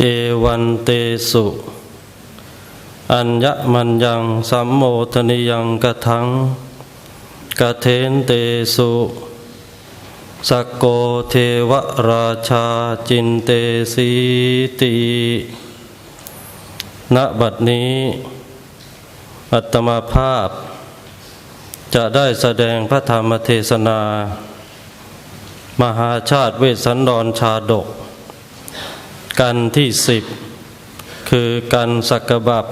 เอวันเตสุ อัญญมัญญังสัมโมทนิยังกะทังกะเทนเตสุสกโกเทวราชาจินเตสีติณบัดนี้ อัตมาภาพ จะได้แสดงพระธรรมเทศนา มหาชาติเวสสันดรชาดก กันที่สิบคือกันสักบับ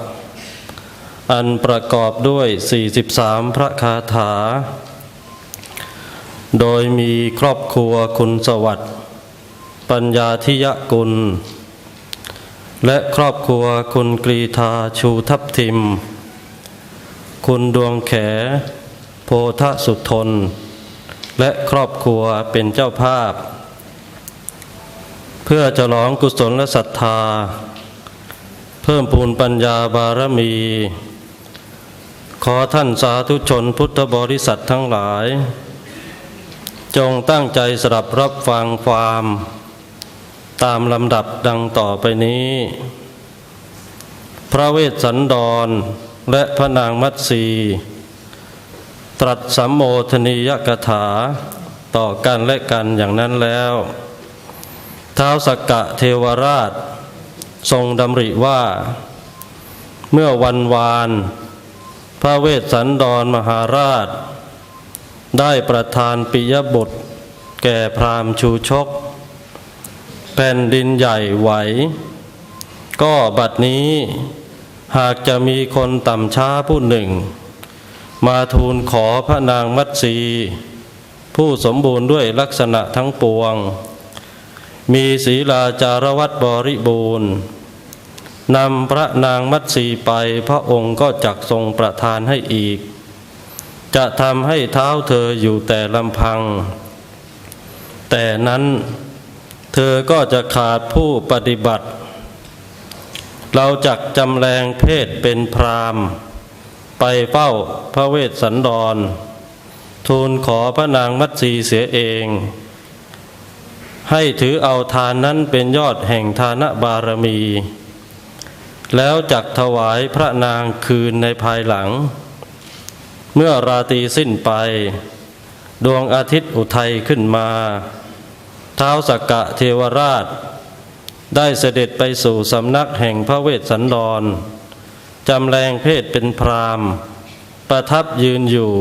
อันประกอบด้วย 43 พระคาถา โดยมีครอบครัวคุณสวัสดิ์ปัญญาธิยกุล และครอบครัวคุณกรีธาชูทับทิม คุณดวงแข โพธสุทน และครอบครัวเป็นเจ้าภาพ เพื่อจะร้องกุศลและศรัทธา เพิ่มพูนปัญญาบารมี ขอท่านสาธุชนพุทธบริษัททั้งหลาย จงตั้งใจสดับรับฟังความ ตามลำดับดังต่อไปนี้ พระเวสสันดรและพระนางมัตสีตรัสสัมโมทนียกถาต่อกันและกันอย่างนั้นแล้ว ท้าวสักกะเทวราช ทรงดำริว่า เมื่อวันวาน พระเวสสันดรมหาราช ได้ประทานปิยบุตรแก่พราหมณ์ชูชก แผ่นดินใหญ่ไหว ก็บัดนี้หากจะมีคนต่ำช้าผู้หนึ่ง มาทูลขอพระนางมัตสีผู้สมบูรณ์ด้วยลักษณะทั้งปวง มีศีลาจารวัตบริบูรณ์นำพระนางมัตสีไปพระองค์ก็จักทรงประทานให้อีก จะทำให้เท้าเธออยู่แต่ลำพัง แต่นั้นเธอก็จะขาดผู้ปฏิบัติ เราจักจำแรงเพศเป็นพรามไปเฝ้าพระเวสสันดร ทูลขอพระนางมัตสีเสียเอง ให้ถือเอาทานนั้นเป็นยอดแห่งทานบารมี แล้วจักถวายพระนางคืนในภายหลัง เมื่อราตรีสิ้นไป ดวงอาทิตย์อุทัยขึ้นมา เท้าวสักกะเทวราช ได้เสด็จไปสู่สำนักแห่งพระเวสสันดรจำแรงเพศเป็นพรามประทับยืนอยู่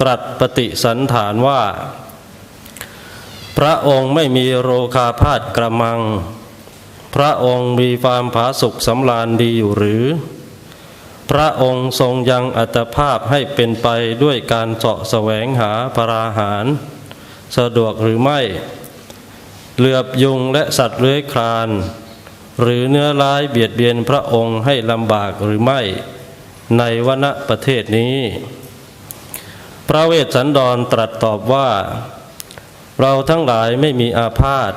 ตรัสปฏิสันฐานว่า พระองค์ไม่มีโรคาพาธกระมัง พระองค์มีความผาสุกสำราญดีอยู่หรือ พระองค์ทรงยังอัตภาพให้เป็นไปด้วยการเสาะแสวงหาพราหาร สะดวกหรือไม่ เหลือบยุงและสัตว์เลื้อยคลาน หรือเนื้อร้ายเบียดเบียนพระองค์ให้ลำบากหรือไม่ ในวณประเทศนี้ พระเวสสันดรตรัสตอบว่า เราทั้งหลายไม่มีอาพาธ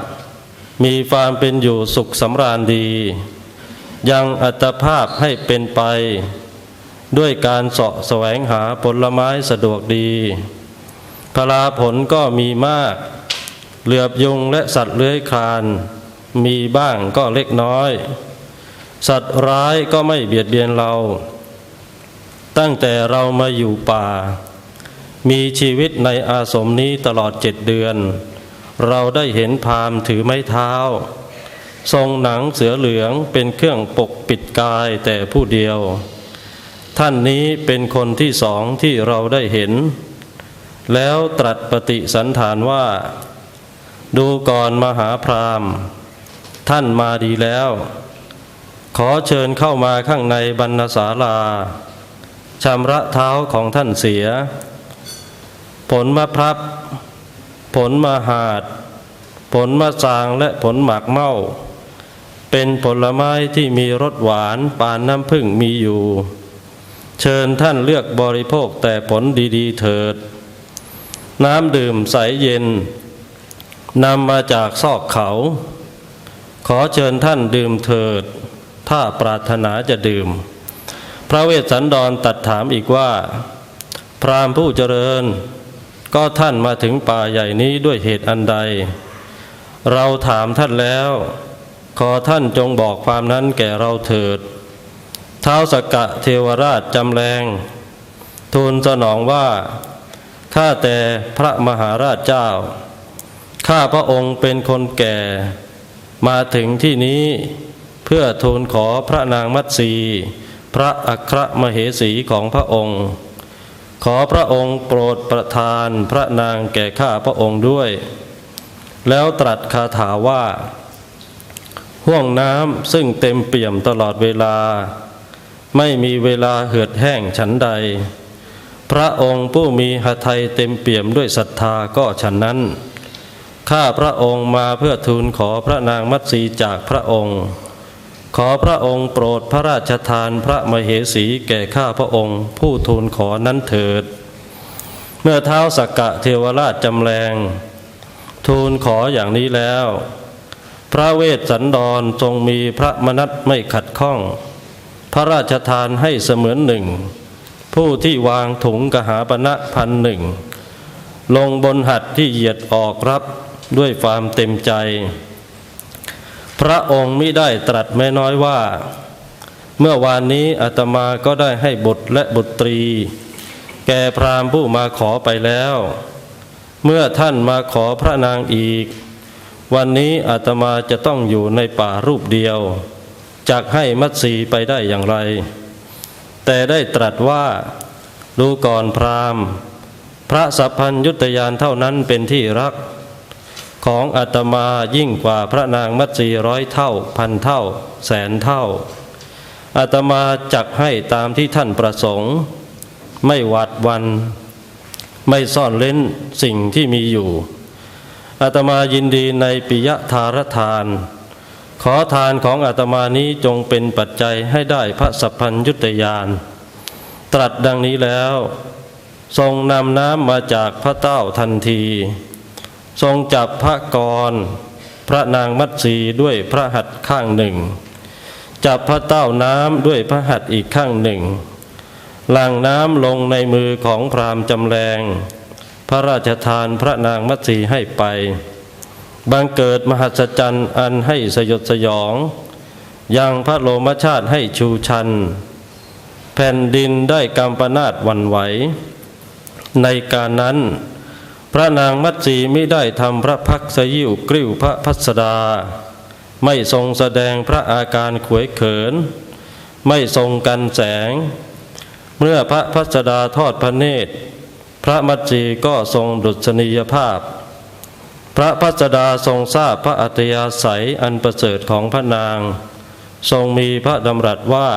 มีความเป็นอยู่สุขสำราญดี ยังอัตภาพให้เป็นไป ด้วยการเสาะแสวงหาผลไม้สะดวกดีพลาผลก็มีมาก เหลือบยุงและสัตว์เลื้อยคลาน มีบ้างก็เล็กน้อย สัตว์ร้ายก็ไม่เบียดเบียนเรา ตั้งแต่เรามาอยู่ป่า มีชีวิตในอาสมนี้ตลอดเจ็ดเดือน เราได้เห็นพรามถือไม้เท้า ทรงหนังเสือเหลืองเป็นเครื่องปกปิดกายแต่ผู้เดียว ท่านนี้เป็นคนที่สองที่เราได้เห็น แล้วตรัสปฏิสันฐานว่า ดูก่อนมหาพรามท่านมาดีแล้ว ขอเชิญเข้ามาข้างในบรรณศาลาชำระเท้าของท่านเสีย ผลมะพร้าวผลมะหาด ผลมะสางและผลหมากเม่า เป็นผลไม้ที่มีรสหวานปานน้ำผึ้งมีอยู่ เชิญท่านเลือกบริโภคแต่ผลดีๆเถิด น้ำดื่มใสเย็นนำมาจากซอกเขา ขอเชิญท่านดื่มเถิด ถ้าปรารถนาจะดื่ม พระเวสสันดรตัดถามอีกว่า พราหมณ์ผู้เจริญ ก็ท่านมาถึงป่าใหญ่นี้ด้วยเหตุอันใด เราถามท่านแล้ว ขอท่านจงบอกความนั้นแก่เราเถิด เท้าสกกะเทวราชจำแรงทูลสนองว่า ข้าแต่พระมหาราชเจ้า ข้าพระองค์เป็นคนแก่ มาถึงที่นี้เพื่อทูลขอพระนางมัตสี พระอัครมเหสีของพระองค์ ขอพระองค์โปรดประทานพระนางแก่ข้าพระองค์ด้วย แล้วตรัสคาถาว่าห่วงน้ำซึ่งเต็มเปี่ยมตลอดเวลา ไม่มีเวลาเหือดแห้งฉันใด พระองค์ผู้มีหทัยเต็มเปี่ยมด้วยศรัทธาก็ฉันนั้น ข้าพระองค์มาเพื่อทูลขอพระนางมัตสีจากพระองค์ ขอพระองค์โปรดพระราชทานพระมเหสีแก่ข้าพระองค์ ผู้ทูลขอนั้นเถิด เมื่อเท้าสักกะเทวราชจำแรง ทูลขออย่างนี้แล้ว พระเวสสันดรทรงมีพระมนัตไม่ขัดข้อง พระราชทานให้เสมือนหนึ่ง ผู้ที่วางถุงกหาปณะพันหนึ่ง ลงบนหัดที่เหยียดออกรับด้วยความเต็มใจ พระองค์มิได้ตรัสแม่น้อยว่า เมื่อวานนี้อาตมาก็ได้ให้บุตรและบุตรี แก่พราหมณ์ผู้มาขอไปแล้ว เมื่อท่านมาขอพระนางอีก วันนี้อาตมาจะต้องอยู่ในป่ารูปเดียวจักให้มัตสีไปได้อย่างไร แต่ได้ตรัสว่าดูก่อนพราหมณ์ พระสัพพัญยุตยานเท่านั้นเป็นที่รัก ของอาตมายิ่งกว่าพระนางมัตสีร้อยเท่า พันเท่า แสนเท่าอาตมาจักให้ตามที่ท่านประสงค์ ไม่หวาดวัน ไม่ซ่อนเล้นสิ่งที่มีอยู่อาตมายินดีในปิยทารทาน ขอทานของอาตมานี้จงเป็นปัจจัยให้ได้พระสัพพัญยุตยาน ตรัสดังนี้แล้ว ทรงนำน้ำมาจากพระเต้าทันที ทรงจับพระกร พระนางมัตสีด้วยพระหัตถ์ข้างหนึ่ง จับพระเต้าน้ำด้วยพระหัตถ์อีกข้างหนึ่งหลั่งน้ำลงในมือของพราหมณ์จำแรง พระราชทานพระนางมัตสีให้ไป บังเกิดมหัศจรรย์อันให้สยดสยอง ยังพระโลมชาติให้ชูชัน แผ่นดินได้กำปนาดวันไหว ในการนั้น พระนางมัตสีไม่ได้ทำพระพักษยิวกริ้วพระพัสดา ไม่ทรงแสดงพระอาการขวยเขิน ไม่ทรงกันแสง เมื่อพระพัสดาทอดพระเนตร พระมัตสีก็ทรงดุษณียภาพ พระพัสดาทรงทราบพระอัตยาศัยอันประเสริฐของพระนาง ทรงมีพระดำรัสว่า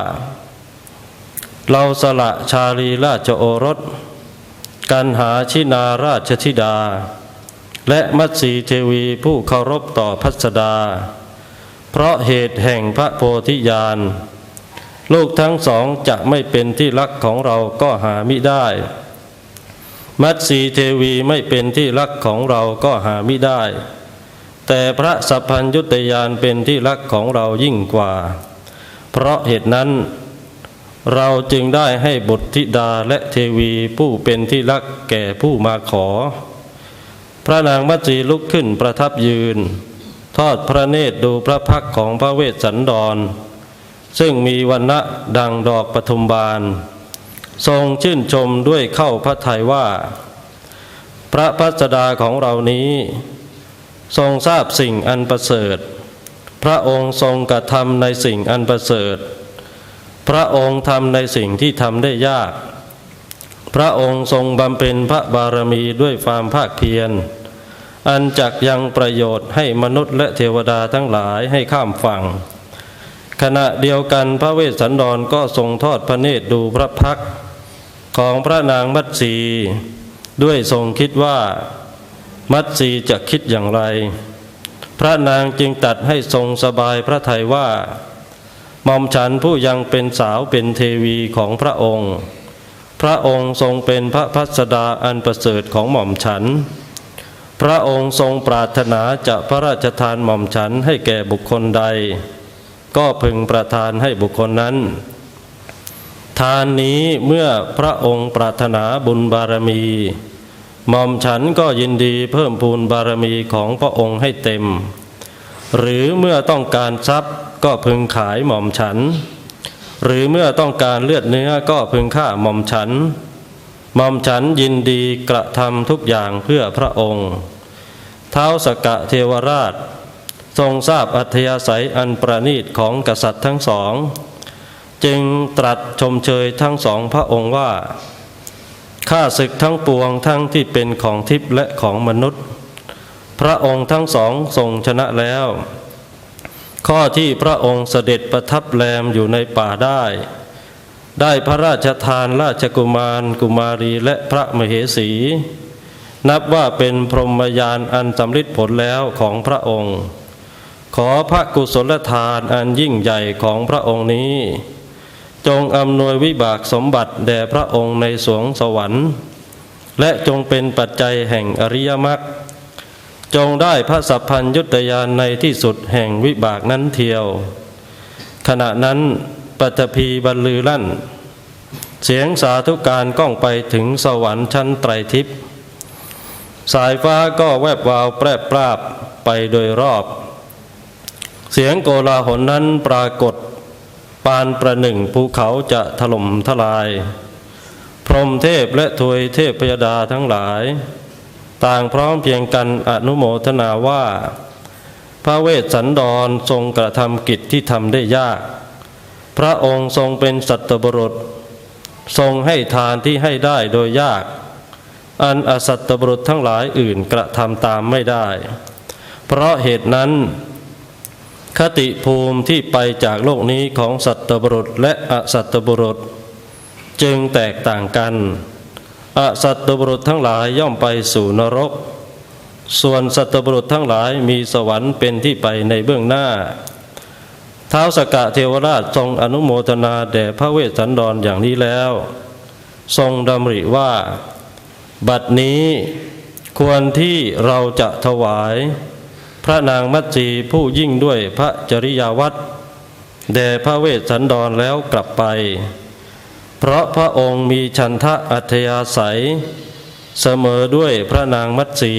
เราสละชาลีราชโอรส กันหาชินาราชธิดา และมัตสีเทวีผู้เคารพต่อพัสดา เพราะเหตุแห่งพระโพธิญาณ ลูกทั้งสองจะไม่เป็นที่รักของเราก็หามิได้ มัตสีเทวีไม่เป็นที่รักของเราก็หามิได้ แต่พระสัพพัญยุตยานเป็นที่รักของเรายิ่งกว่า เพราะเหตุนั้น เราจึงได้ให้บุตรธิดาและเทวีผู้เป็นที่รักแก่ผู้มาขอ พระนางมัตสีลุกขึ้นประทับยืน ทอดพระเนตรดูพระพักของพระเวสสันดร ซึ่งมีวันณะดังดอกปทุมบาน ทรงชื่นชมด้วยเข้าพระทัยว่า พระพัสดาของเรานี้ ทรงทราบสิ่งอันประเสริฐ พระองค์ทรงกระทำในสิ่งอันประเสริฐ พระองค์ทำในสิ่งที่ทำได้ยาก พระองค์ทรงบำเพ็ญพระบารมีด้วยความภาคเพียร อันจักยังประโยชน์ให้มนุษย์และเทวดาทั้งหลายให้ข้ามฝั่ง ขณะเดียวกันพระเวสสันดรก็ทรงทอดพระเนตรดูพระพักของพระนางมัตสี ด้วยทรงคิดว่ามัตสีจะคิดอย่างไร พระนางจึงตัดให้ทรงสบายพระทัยว่า ม่อมฉันผู้ยังเป็นสาวเป็นเทวีของพระองค์ พระองค์ทรงเป็นพระพัสดาอันประเสริฐของหม่อมฉัน พระองค์ทรงปรารถนาจะพระราชทานหม่อมฉันให้แก่บุคคลใด ก็พึงประทานให้บุคคลนั้น ทานนี้เมื่อพระองค์ปรารถนาบุญบารมีหม่อมฉันก็ยินดีเพิ่มพูนบารมีของพระองค์ให้เต็ม หรือเมื่อต้องการทรัพย์ ก็พึงขายหม่อมฉัน หรือเมื่อต้องการเลือดเนื้อก็พึงฆ่าหม่อมฉันหม่อมฉันยินดีกระทำทุกอย่างเพื่อพระองค์เท้าสกะเทวราช ทรงทราบอัธยาศัยอันประณีตของกษัตริย์ทั้งสอง จึงตรัสชมเชยทั้งสองพระองค์ว่าข้าศึกทั้งปวงทั้งที่เป็นของทิพย์และของมนุษย์ พระองค์ทั้งสองทรงชนะแล้ว ข้อที่พระองค์เสด็จประทับแรมอยู่ในป่าได้ ได้พระราชทานราชกุมาร กุมารีและพระมเหสี นับว่าเป็นพรหมยานอันสำลิดผลแล้วของพระองค์ ขอพระกุศลทานอันยิ่งใหญ่ของพระองค์นี้ จงอำนวยวิบากสมบัติแด่พระองค์ในสวงสวรรค์ และจงเป็นปัจจัยแห่งอริยมรรค จงได้พระสัพพัญยุตยานในที่สุดแห่งวิบากนั้นเทียว ขณะนั้นปัตภีบรรลือลั่น เสียงสาธุการก้องไปถึงสวรรค์ชั้นไตรทิพย์สายฟ้าก็แวบวาวแปรปราบไปโดยรอบ เสียงโกลาหลนั้นปรากฏ ปานประหนึ่งภูเขาจะถล่มทลาย พรหมเทพและทวยเทพพยดาทั้งหลาย ต่างพร้อมเพียงกันอนุโมทนาว่า พระเวสสันดรทรงกระทำกิจที่ทำได้ยาก พระองค์ทรงเป็นสัตบุรุษ ทรงให้ทานที่ให้ได้โดยยาก อันอสัตตบุรุษทั้งหลายอื่นกระทำตามไม่ได้ เพราะเหตุนั้นคติภูมิที่ไปจากโลกนี้ของสัตตบุรุษและอสัตตบุรุษ จึงแตกต่างกัน อสัตตบุรุษทั้งหลายย่อมไปสู่นรก ส่วนสัตตบุรุษทั้งหลายมีสวรรค์เป็นที่ไปในเบื้องหน้าท้าวสกะเทวราชทรงอนุโมทนาแด่พระเวสสันดรอย่างนี้แล้ว ทรงดำริว่า บัดนี้ควรที่เราจะถวาย พระนางมัตสีผู้ยิ่งด้วยพระจริยาวัดแด่พระเวสสันดรแล้วกลับไป เพราะพระองค์มีฉันทะอัธยาศัย เสมอด้วยพระนางมัตสี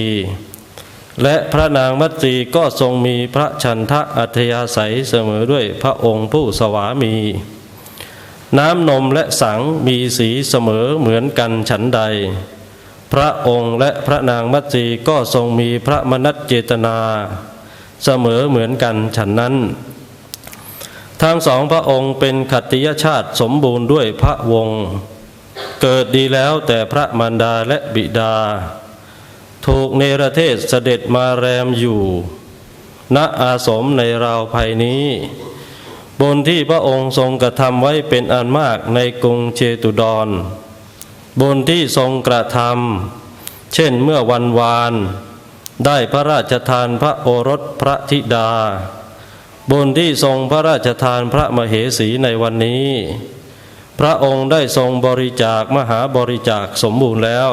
และพระนางมัตสีก็ทรงมีพระฉันทะอัธยาศัยเสมอด้วยพระองค์ผู้สวามี น้ำนมและสังมีสีเสมอเหมือนกันฉันใด พระองค์และพระนางมัตสีก็ทรงมีพระมนัตเจตนา เสมอเหมือนกันฉันนั้น ทั้งสองพระองค์เป็นขัตติยชาติสมบูรณ์ด้วยพระวงศ์เกิดดีแล้วแต่พระมารดาและบิดา ถูกเนรเทศเสด็จมาแรมอยู่ ณอาสมในราวภัยนี้ บนที่พระองค์ทรงกระทำไว้เป็นอันมากในกรุงเชตุดร บนที่ทรงกระทำเช่นเมื่อวันวาน ได้พระราชทานพระโอรสพระธิดา บนที่ทรงพระราชทานพระมเหสีในวันนี้ พระองค์ได้ทรงบริจาคมหาบริจาคสมบูรณ์แล้ว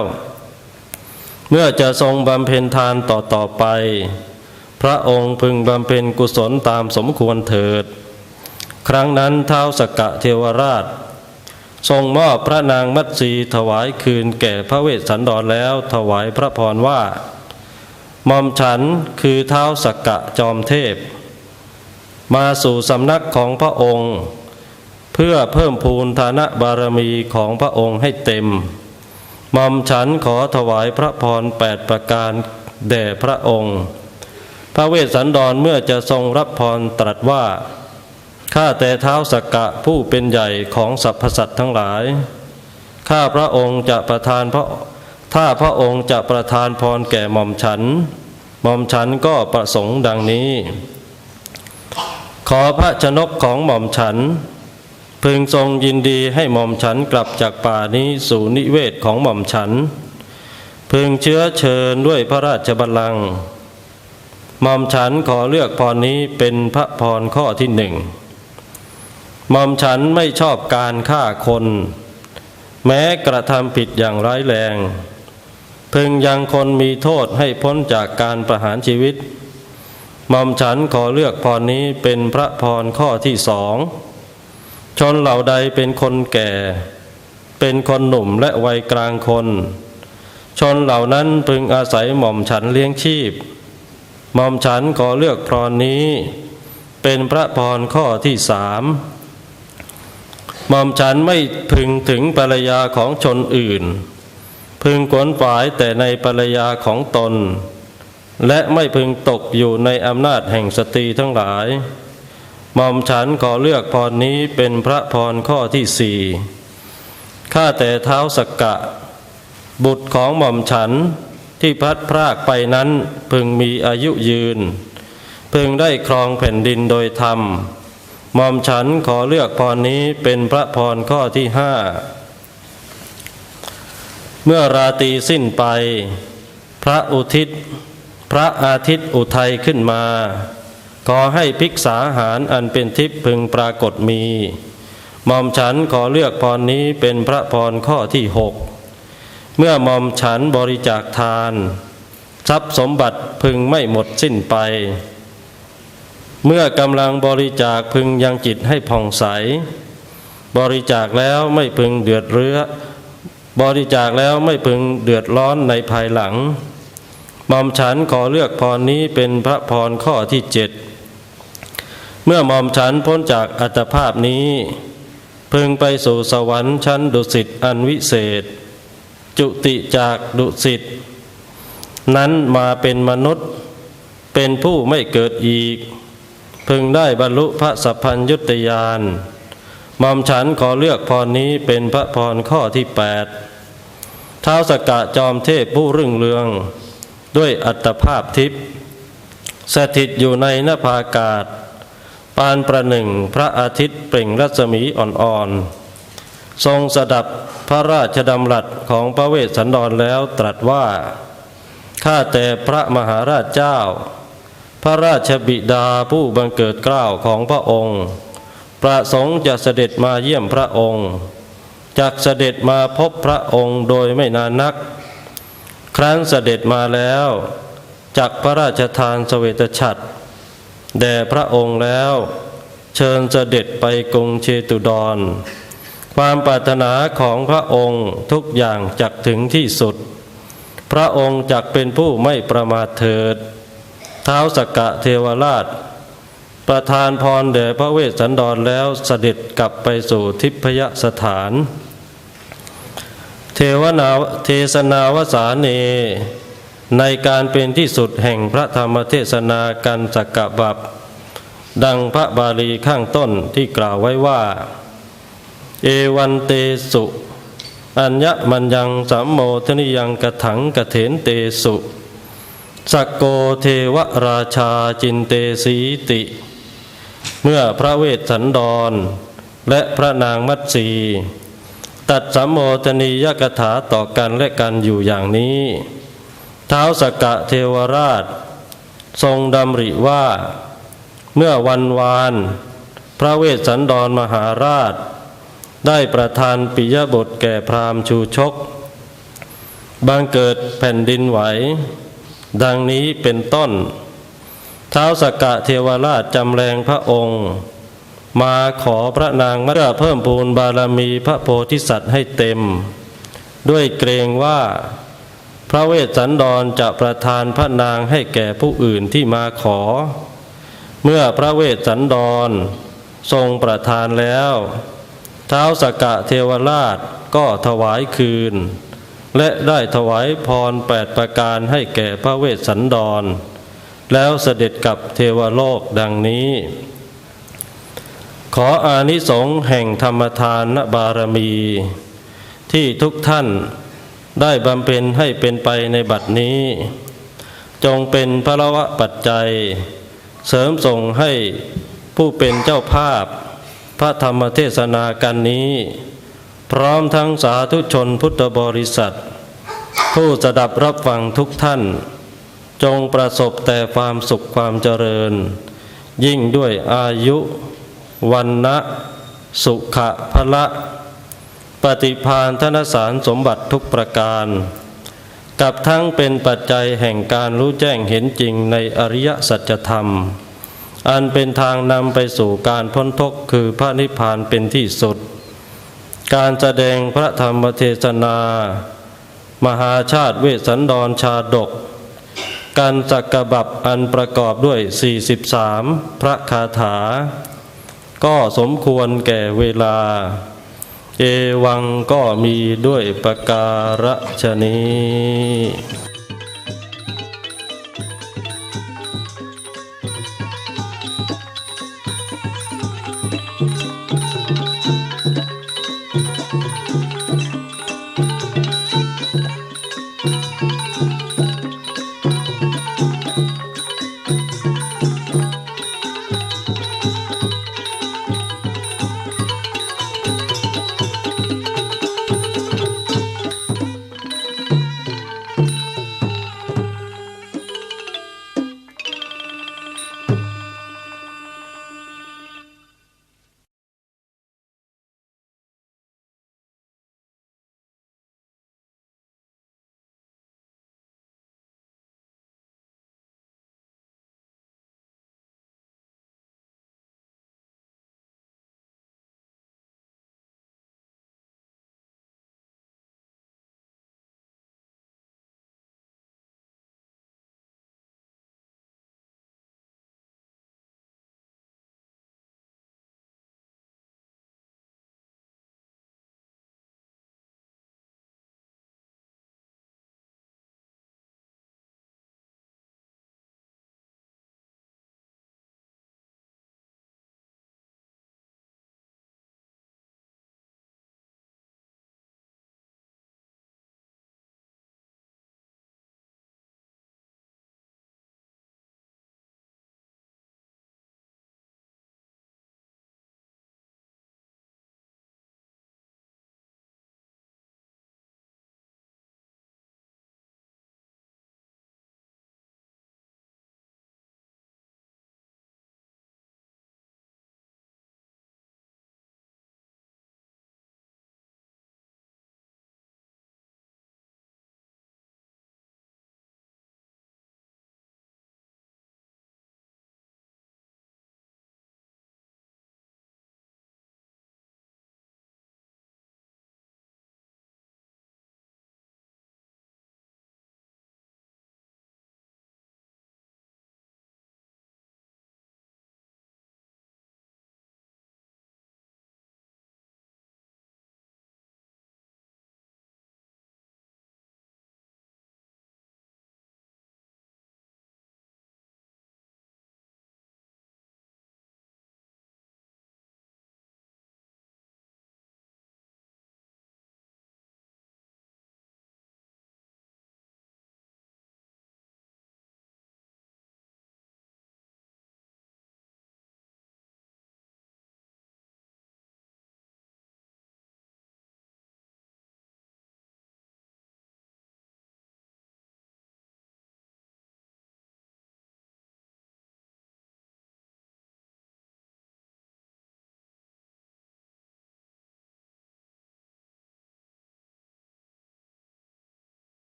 เมื่อจะทรงบำเพ็ญทานต่อต่อไป พระองค์พึงบำเพ็ญกุศลตามสมควรเถิด ครั้งนั้นเท้าวสกกะเทวราช ทรงมอบพระนางมัตสีถวายคืนแก่พระเวสสันดรแล้วถวายพระพรว่าหม่อมฉันคือเท้าวสกกะจอมเทพ มาสู่สำนักของพระองค์ เพื่อเพิ่มพูนฐานะบารมีของพระองค์ให้เต็มมอมฉันขอถวายพระพรแปดประการแด่พระองค์ พระเวสสันดรเมื่อจะทรงรับพรตรัสว่า ข้าแต่เท้าสกกะผู้เป็นใหญ่ของสรรพสัตว์ทั้งหลาย ข้าพระองค์จะประทานพระถ้าพระองค์จะประทานพรแก่หม่อมฉันหม่อมฉันก็ประสงค์ดังนี้ อพระชนกของหม่อมฉัน พึงทรงยินดีให้หม่อมฉันกลับจากป่านี้สู่นิเวศของหม่อมฉัน พึงเชื้อเชิญด้วยพระราชบัลลังก์หม่อมฉันขอเลือกพรนี้เป็นพระพรข้อที่หนึ่งหม่อมฉันไม่ชอบการฆ่าคน แม้กระทำผิดอย่างร้ายแรง พึงยังคนมีโทษให้พ้นจากการประหารชีวิต หม่อมฉันขอเลือกพรนี้เป็นพระพรข้อที่สองชนเหล่าใดเป็นคนแก่ เป็นคนหนุ่มและวัยกลางคน ชนเหล่านั้นพึงอาศัยหม่อมฉันเลี้ยงชีพ หม่อมฉันขอเลือกพรนี้ เป็นพระพรข้อที่สามหม่อมฉันไม่พึงถึงภรรยาของชนอื่น พึงขวนฝายแต่ในภรรยาของตน และไม่พึงตกอยู่ในอำนาจแห่งสตรีทั้งหลายหม่อมฉันขอเลือกพรนี้เป็นพระพรข้อที่สี่ข้าแต่เท้าสกกะ บุตรของหม่อมฉันที่พัดพรากไปนั้นพึงมีอายุยืน พึงได้ครองแผ่นดินโดยธรรมหม่อมฉันขอเลือกพรนี้เป็นพระพรข้อที่ห้าเมื่อราตรีสิ้นไป พระอุทิศ พระอาทิตย์อุทัยขึ้นมา ขอให้ภิกษาหารอันเป็นทิพย์พึงปรากฏมีหม่อมฉันขอเลือกพรนี้เป็นพระพรข้อที่หกเมื่อหม่อมฉันบริจาคทาน ทรัพย์สมบัติพึงไม่หมดสิ้นไป เมื่อกำลังบริจาคพึงยังจิตให้ผ่องใส บริจาคแล้วไม่พึงเดือดเรือ บริจาคแล้วไม่พึงเดือดร้อนในภายหลัง หม่อมฉันขอเลือกพรนี้เป็นพระพรข้อที่เจ็ดเมื่อหม่อมฉันพ้นจากอัตภาพนี้ พึงไปสู่สวรรค์ชั้นดุสิตอันวิเศษ จุติจากดุสิตนั้นมาเป็นมนุษย์ เป็นผู้ไม่เกิดอีก พึงได้บรรลุพระสัพพัญยุตยานหม่อมฉันขอเลือกพรนี้เป็นพระพรข้อที่แปดท้าวสกกะจอมเทพผู้รุ่งเรือง ด้วยอัตภาพทิพย์สถิตอยู่ในนภาอากาศ ปานประหนึ่งพระอาทิตย์เปล่งรัศมีอ่อนๆ ทรงสดับพระราชดำรัสของพระเวสสันดรแล้วตรัสว่าข้าแต่พระมหาราชเจ้า พระราชบิดาผู้บังเกิดเกล้าวของพระองค์ ประสงค์จะเสด็จมาเยี่ยมพระองค์จากเสด็จมาพบพระองค์โดยไม่นานนัก ครั้นเสด็จมาแล้วจักพระราชทานสเสวตฉัตรแด่พระองค์แล้ว เชิญเสด็จไปกรุงเชตุดร ความปรารถนาของพระองค์ทุกอย่างจักถึงที่สุด พระองค์จักเป็นผู้ไม่ประมาทเถิด เท้าสกกะเทวราช ประทานพรแด่พระเวสสันดรแล้วเสด็จกลับไปสู่ทิพยสถาน เทวนาเทศนาวสาเน ในการเป็นที่สุดแห่งพระธรรมเทศนากันสกกะบับ ดังพระบาลีข้างต้นที่กล่าวไว้ว่า เอวันเตสุ อัญญมัญยังสัมโมทนิยังกถังกเถนเตสุสกโกเทวราชาจินเตสีติ เมื่อพระเวสสันดร และพระนางมัตสี ตัดสัมโมทนียกถาต่อกันและกันอยู่อย่างนี้ เท้าสกกะเทวราช ทรงดำริว่า เมื่อวันวาน พระเวสสันดรมหาราช ได้ประทานปิยบทแก่พราหมณ์ชูชกบังเกิดแผ่นดินไหว ดังนี้เป็นต้น เท้าสกกะเทวราชจำแรงพระองค์ มาขอพระนางมัตเพิ่มพูนบารมีพระโพธิสัตว์ให้เต็ม ด้วยเกรงว่าพระเวสสันดรจะประทานพระนางให้แก่ผู้อื่นที่มาขอ เมื่อพระเวสสันดรทรงประทานแล้วเท้าสกกะเทวราชก็ถวายคืน และได้ถวายพรแปดประการให้แก่พระเวสสันดร แล้วเสด็จกลับเทวโลกดังนี้ ขออานิสงส์แห่งธรรมทานบารมี ที่ทุกท่านได้บำเพ็ญให้เป็นไปในบัดนี้ จงเป็นพระวะปัจจัย เสริมส่งให้ผู้เป็นเจ้าภาพ พระธรรมเทศนากันนี้ พร้อมทั้งสาธุชนพุทธบริษัท ผู้สดับรับฟังทุกท่าน จงประสบแต่ความสุขความเจริญ ยิ่งด้วยอายุ วันนะสุขะพละปฏิพานธนสารสมบัติทุกประการ กับทั้งเป็นปัจจัยแห่งการรู้แจ้งเห็นจริงในอริยสัจธรรม อันเป็นทางนำไปสู่การพ้นทุกข์คือพระนิพพานเป็นที่สุด การแสดงพระธรรมเทศนา มหาชาติเวสสันดรชาดก การจักกบับอันประกอบด้วย 43 พระคาถา ก็สมควรแก่เวลา เอวังก็มีด้วยประการฉนี้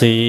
สี่